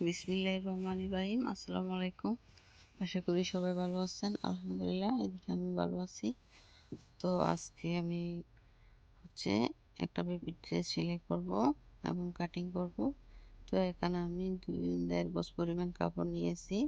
বিসমিল্লাহির রহমানির রহিম। আসসালামু আলাইকুম। আশা করি সবাই ভালো আছেন। আলহামদুলিল্লাহ এদিকে আমি ভালো আছি। তো আজকে আমি হচ্ছে একটা বেবি ড্রেস সেলাই করব এবং কাটিং করব। তো এখানে আমি দুই দেড় বস পরিমাণ কাপড় নিয়েছি।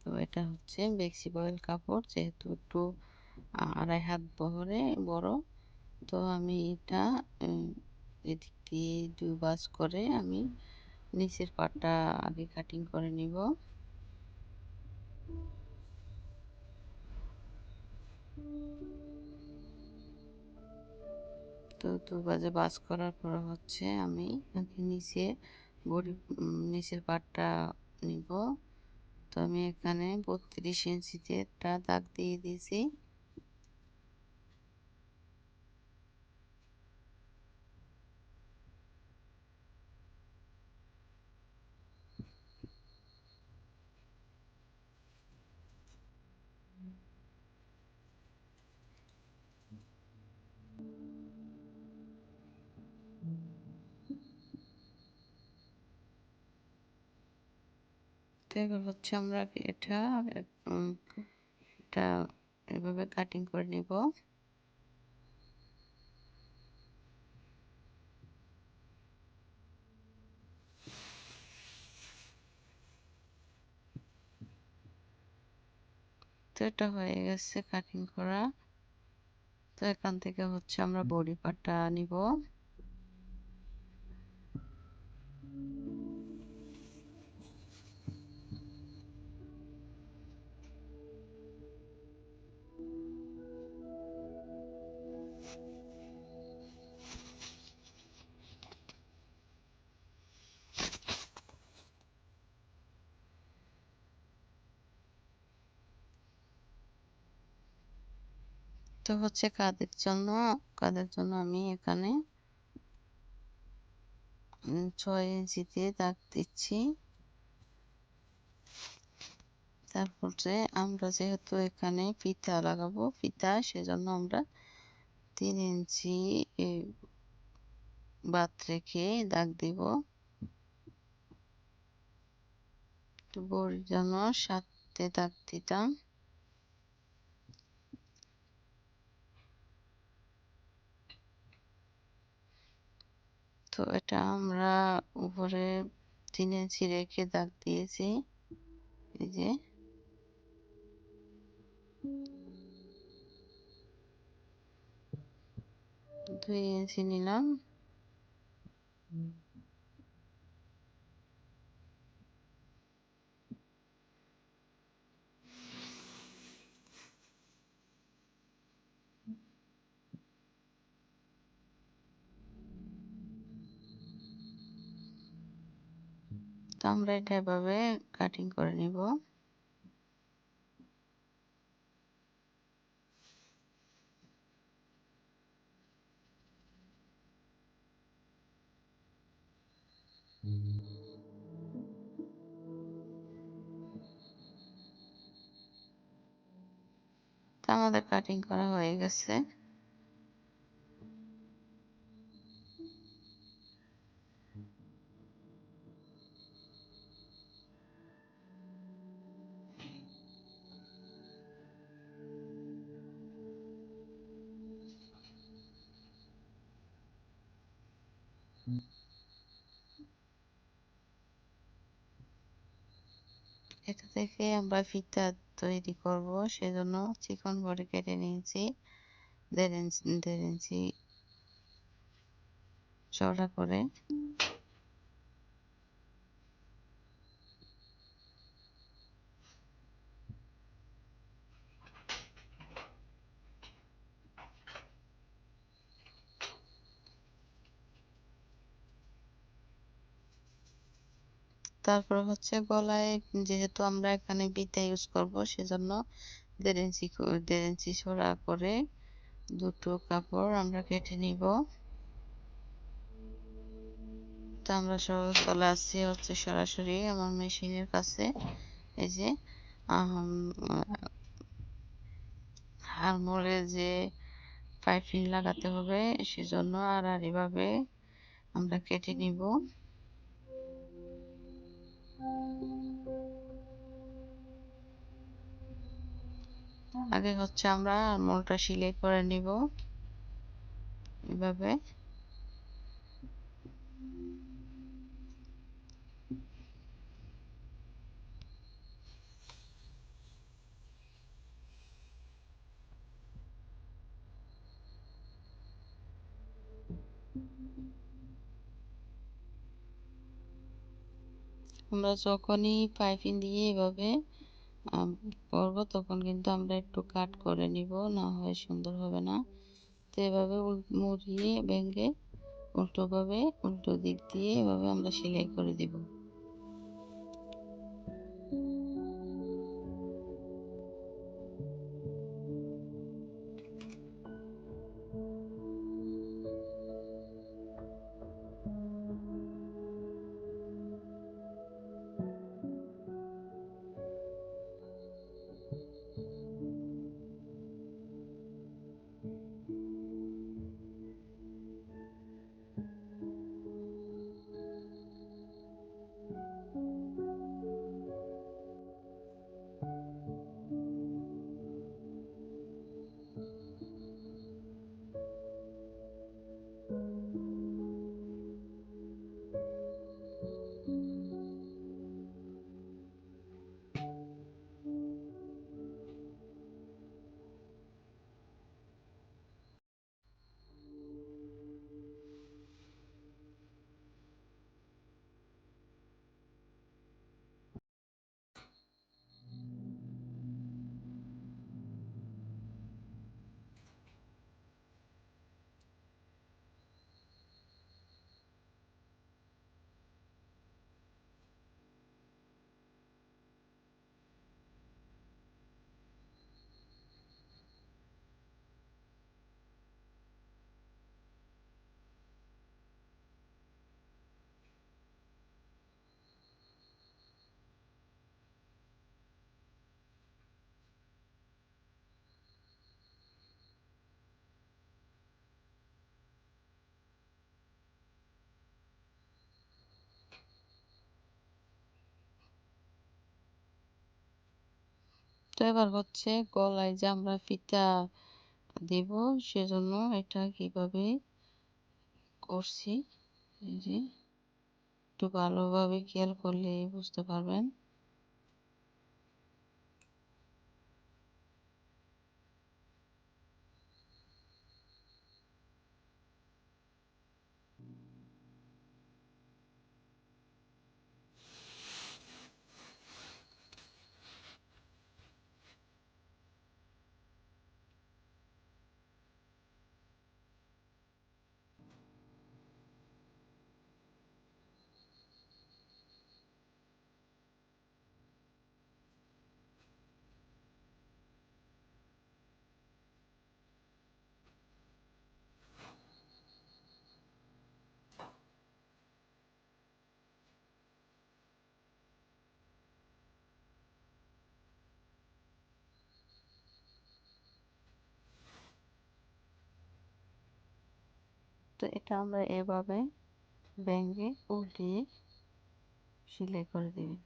তো এটা হচ্ছে বেক্সি বয়েল কাপড়, যেহেতু একটু আড়াই হাত বহরে বড়। তো আমি এটা এদিক দিয়ে দুই বাস করে আমি নিচের পাটটা আগে কাটিং করে নিব। তো দু বাজে বাস করার পর হচ্ছে আমি নিচে বডি নিচের পাটটা নিব। তো আমি এখানে বত্রিশ ইঞ্চিতে একটা দাগ দিয়ে দিয়েছি। এবার হচ্ছে আমরা এটা এটা এভাবে কাটিং করে নিব। তো এটা হয়ে গেছে কাটিং করা। তো এখান থেকে হচ্ছে আমরা বডি পার্টটা নিব। তো হচ্ছে কাদের জন্য? কাদের জন্য আমি এখানে ছয় ইঞ্চি দিয়ে দাগ দিচ্ছি। তারপরে আমরা যেহেতু এখানে ফিতা লাগাবো, ফিতা, সেজন্য আমরা তিন ইঞ্চি বাদ রেখে দাগ দিব। বড়ির জন্য সাথে দাগ দিতাম। তো এটা আমরা উপরে তিন ইঞ্চি রেখে দাগ দিয়েছি। এই যে। দুই ইঞ্চি নিলাম। তো আমরা এটা এভাবে কাটিং করে নিব। আমাদের কাটিং করা হয়ে গেছে। থেকে আমরা ফিতা তৈরি করব, সেজন্য চিকন বড়ি কেটে নিয়েছি। দেড় ইঞ্চি দেড় ইঞ্চি চড়া করে। তারপর হচ্ছে গলায় যেহেতু আমরা এখানে বিতা ইউজ করব, সেজন্য দেড় ইঞ্চি দেড় ইঞ্চি ছড়া করে দুটো কাপড় আমরা কেটে নিব। তো আমরা সব চলে আসছি হচ্ছে সরাসরি আমার মেশিনের কাছে। এই যে হারমোলে যে পাইপিং লাগাতে হবে, সেজন্য আর আর এভাবে আমরা কেটে নিব। আগে হচ্ছে আমরা মোটা সিলাই করে নিব এভাবে Thank you. আমরা যখনই পাইপিং দিয়ে এভাবে করব তখন কিন্তু আমরা একটু কাট করে নিব, না হয় সুন্দর হবে না। তো এভাবে মুড়িয়ে, ভেঙে উল্টোভাবে উল্টো দিক দিয়ে এভাবে আমরা সেলাই করে দিব। এবার হচ্ছে গলায় যে আমরা ফিতা দেব সেজন্য এটা কীভাবে করছি? যে একটু ভালোভাবে খেয়াল করলে বুঝতে পারবেন। তো এটা আমরা এভাবে ব্যাঙ্গে উল্টিয়ে সেলাই করে দিবি।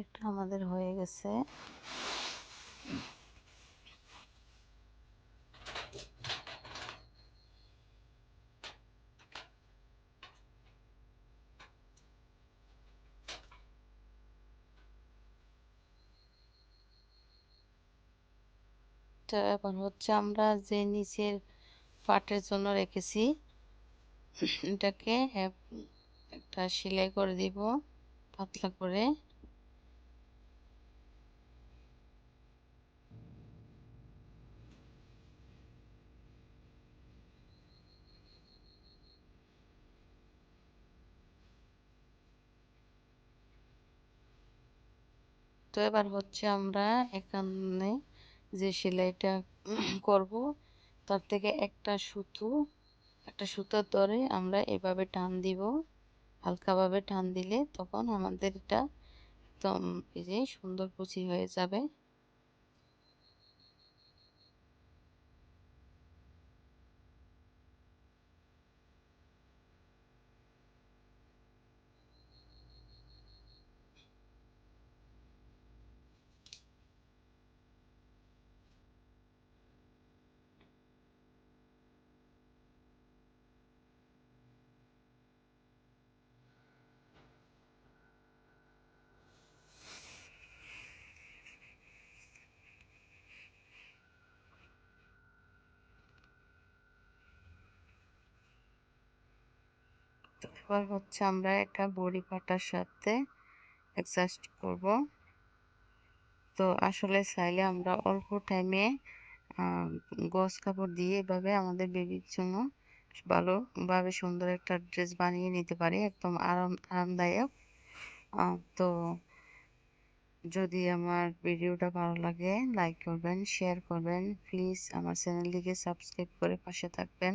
একটা আমাদের হয়ে গেছে। এখন হচ্ছে আমরা যে নিচের পাটের জন্য রেখেছি, এটাকে একটা সেলাই করে দিব, পাতলা করে। তো এবার হচ্ছে আমরা এখানে যে সেলাইটা করব, তার থেকে একটা সুতো, একটা সুতার ধরে আমরা এভাবে টান দিব। হালকাভাবে টান দিলে তখন আমাদের এটা একদম এই যে সুন্দর কুচি হয়ে যাবে। এবার হচ্ছে আমরা এটা বড়ি পাটার সাথে অ্যাডজাস্ট করব। তো আসলে চাইলে আমরা অল্প টাইমে গজ কাপড় দিয়ে এভাবে আমাদের বেবির জন্য ভালোভাবে সুন্দর একটা ড্রেস বানিয়ে নিতে পারি, একদম আরাম, আরামদায়ক। তো যদি আমার ভিডিওটা ভালো লাগে লাইক করবেন শেয়ার করবেন। প্লিজ আমার চ্যানেলটিকে সাবস্ক্রাইব করে পাশে থাকবেন।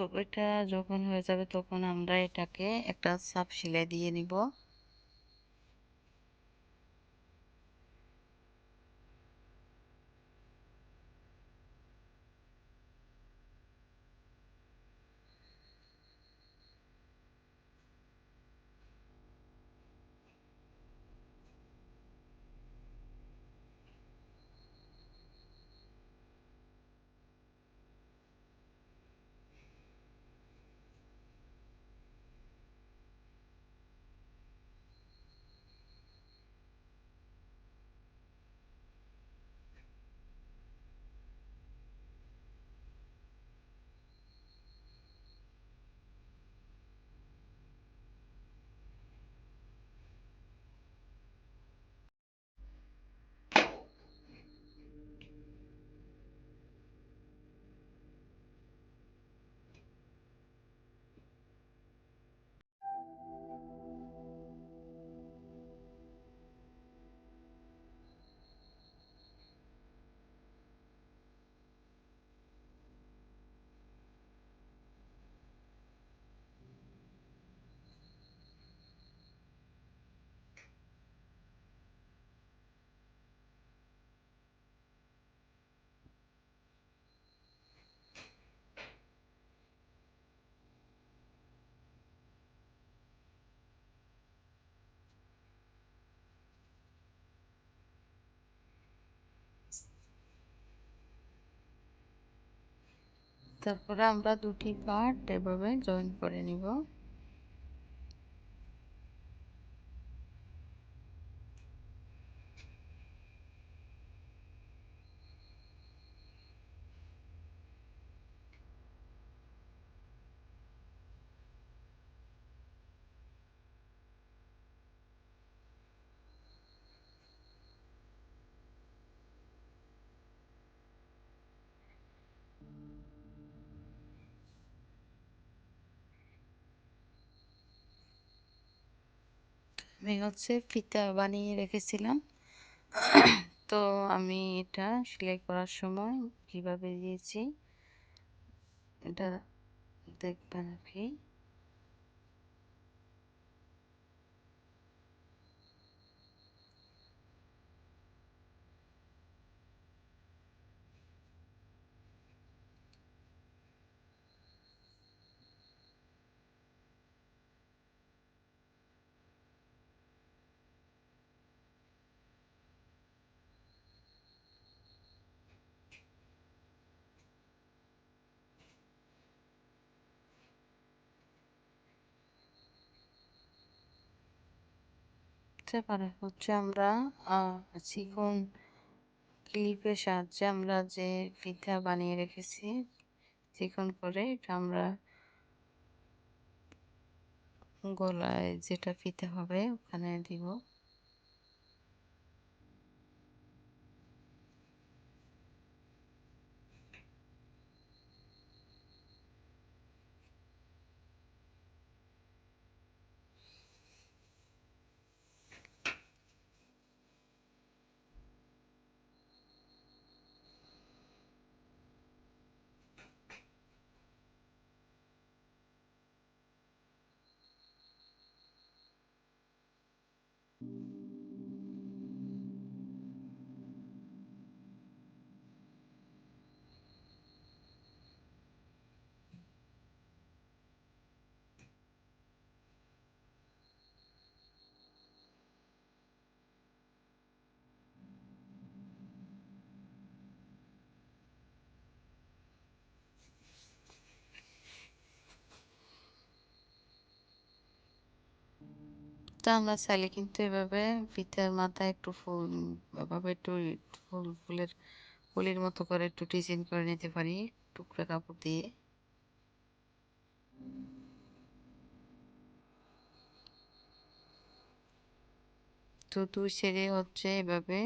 তো এটা যখন হয়ে যাবে তখন আমরা এটাকে একটা সাপ সেলাই দিয়ে নিব। তারপরে আমরা দুটি পার্ট এভাবে জয়েন করে নিব। আমি হচ্ছে ফিতা বানিয়ে রেখেছিলাম। তো আমি এটা সেলাই করার সময় কীভাবে দিয়েছি, এটা দেখবেন আর কি এবারে হচ্ছে আমরা চিকন ক্লিপের সাহায্যে আমরা যে ফিতা বানিয়ে রেখেছি চিকন করে এটা আমরা গলায় যেটা ফিতে হবে ওখানে দিব। আমরা চাইলে কিন্তু এভাবে ফিতার মাথায় একটু ফুল এভাবে একটু ফুল ফুলের ফুলের মতো করে একটু ডিজাইন করে নিতে পারি, টুকরা কাপড় দিয়ে। তো দুই ছেড়ে হচ্ছে এভাবে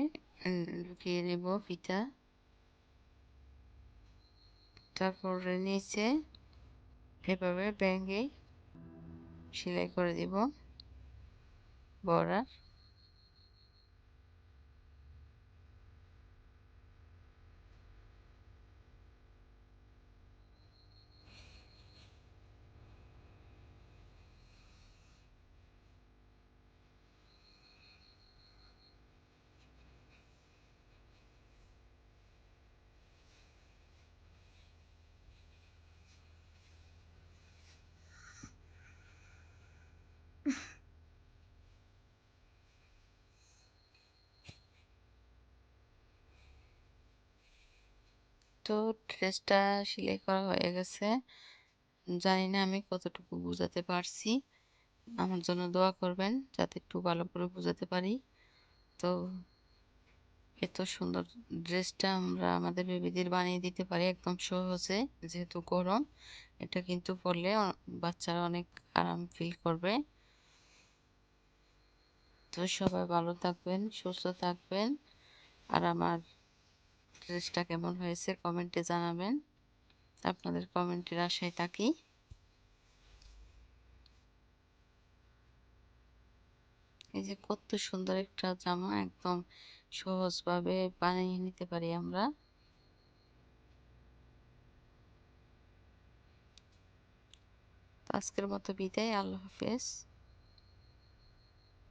লুকিয়ে নেব ফিতা। তারপরে নিচে এভাবে ব্যাঙ্গে সেলাই করে দিব। bu ara. তো ড্রেসটা সেলাই করা হয়ে গেছে। জানি না আমি কতটুকু বোঝাতে পারছি। আমার জন্য দোয়া করবেন যাতে একটু ভালো করে বোঝাতে পারি। তো এত সুন্দর ড্রেসটা আমরা আমাদের বেবিদের বানিয়ে দিতে পারি একদম সহজে, যেহেতু গরম। এটা কিন্তু পরলে বাচ্চারা অনেক আরাম ফিল করবে। তো সবাই ভালো থাকবেন, সুস্থ থাকবেন। আর আমার ড্রেসটা কেমন হয়েছে কমেন্টে জানাবেন। আপনাদের কমেন্টের আশায় থাকি। এই যে কত সুন্দর একটা জামা, একদম সহজভাবে বানিয়ে নিতে পারি আমরা। আজকের মতো বিদায়, আল্লাহ হাফেজ।